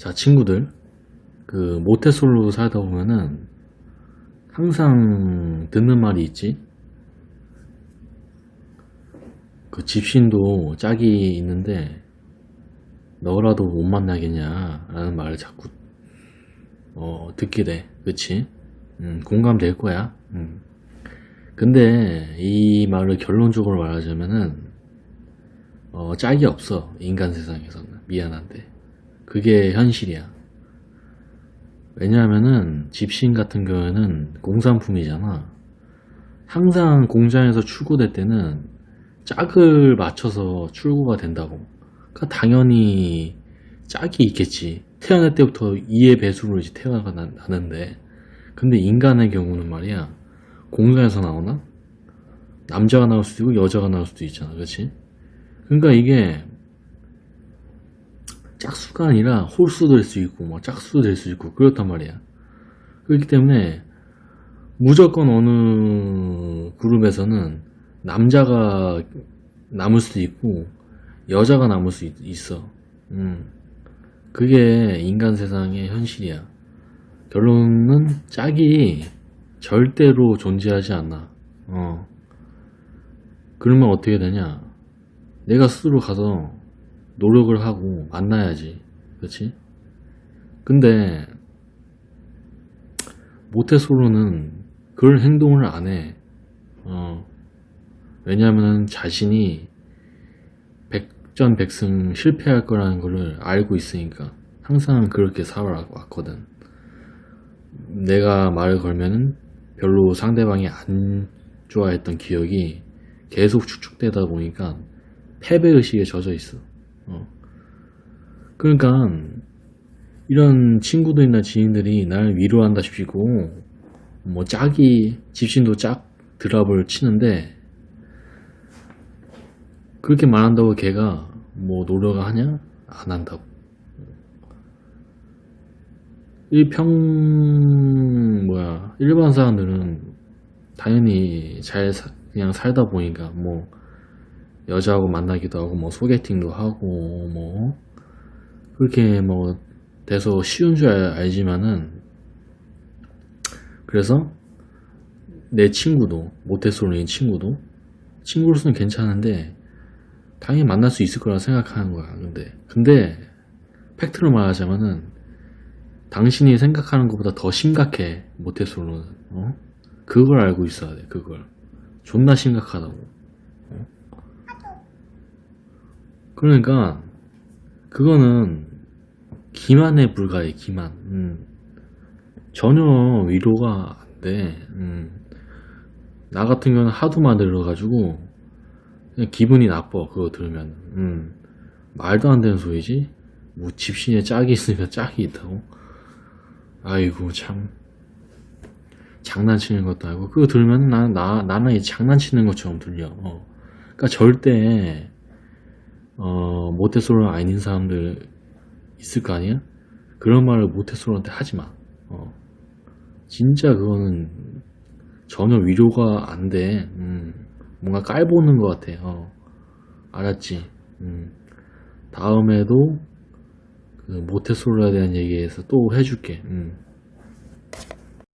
자, 친구들. 그, 모태솔로 살다 보면은, 항상 듣는 말이 있지. 그 집신도 짝이 있는데, 너라도 못 만나겠냐, 라는 말을 자꾸, 어, 듣게 돼. 그치? 음, 공감될 거야. 음. 근데, 이 말을 결론적으로 말하자면은, 어, 짝이 없어. 인간 세상에서는. 미안한데. 그게 현실이야. 왜냐하면은 집신 같은 경우에는 공산품이잖아. 항상 공장에서 출고될 때는 짝을 맞춰서 출고가 된다고. 그러니까 당연히 짝이 있겠지. 태어날 때부터 2의 배수로 이제 태어나가 나- 나는데. 근데 인간의 경우는 말이야. 공장에서 나오나? 남자가 나올 수도 있고 여자가 나올 수도 있잖아. 그렇지? 그러니까 이게 짝수가 아니라 홀수도 될 수 있고 뭐 짝수도 될 수 있고 그렇단 말이야. 그렇기 때문에 무조건 어느 그룹에서는 남자가 남을 수도 있고 여자가 남을 수 있, 있어. 음. 그게 인간 세상의 현실이야. 결론은 짝이 절대로 존재하지 않아. 어. 그러면 어떻게 되냐? 내가 스스로 가서 노력을 하고 만나야지. 그렇지? 근데 모태솔로는 그런 행동을 안 해. 어. 왜냐하면 자신이 백전백승 실패할 거라는 거를 알고 있으니까 항상 그렇게 살아왔거든. 내가 말을 걸면은 별로 상대방이 안 좋아했던 기억이 계속 축축되다 보니까 패배의식에 젖어 있어. 어. 그러니까 이런 친구들이나 지인들이 나를 위로한다 싶고 뭐 짝이 집신도 짝 드랍을 치는데 그렇게 말한다고 걔가 뭐 노력을 하냐? 안 한다고. 일평 뭐야 일반 사람들은 당연히 잘 사- 그냥 살다 보니까 뭐 여자하고 만나기도 하고 뭐 소개팅도 하고 뭐. 그렇게 뭐 돼서 쉬운 줄 알, 알지만은 그래서 내 친구도 모태솔로인 친구도 친구로서는 괜찮은데 당연히 만날 수 있을 거라 생각하는 거야. 근데 근데 팩트로 말하자면은 당신이 생각하는 것보다 더 심각해 모태솔로는. 어? 그걸 알고 있어야 돼 그걸. 존나 심각하다고 그러니까 그거는 기만에 불과해 기만 음. 전혀 위로가 안돼 음. 나 같은 경우는 하도 만들어가지고 그냥 기분이 나빠 그거 들으면 음. 말도 안 되는 소리지 뭐 집신에 짝이 있으니까 짝이 있다고 아이고 참 장난치는 것도 아니고 그거 들으면 나, 나, 나는 이 장난치는 것처럼 들려 어. 그러니까 절대 어, 모태솔로 아닌 사람들 있을 거 아니야? 그런 말을 모태솔로한테 하지 마. 어. 진짜 그거는 전혀 위로가 안 돼. 음, 뭔가 깔보는 것 같아. 어. 알았지? 음. 다음에도 그 모태솔로에 대한 얘기에서 또 해줄게. 음.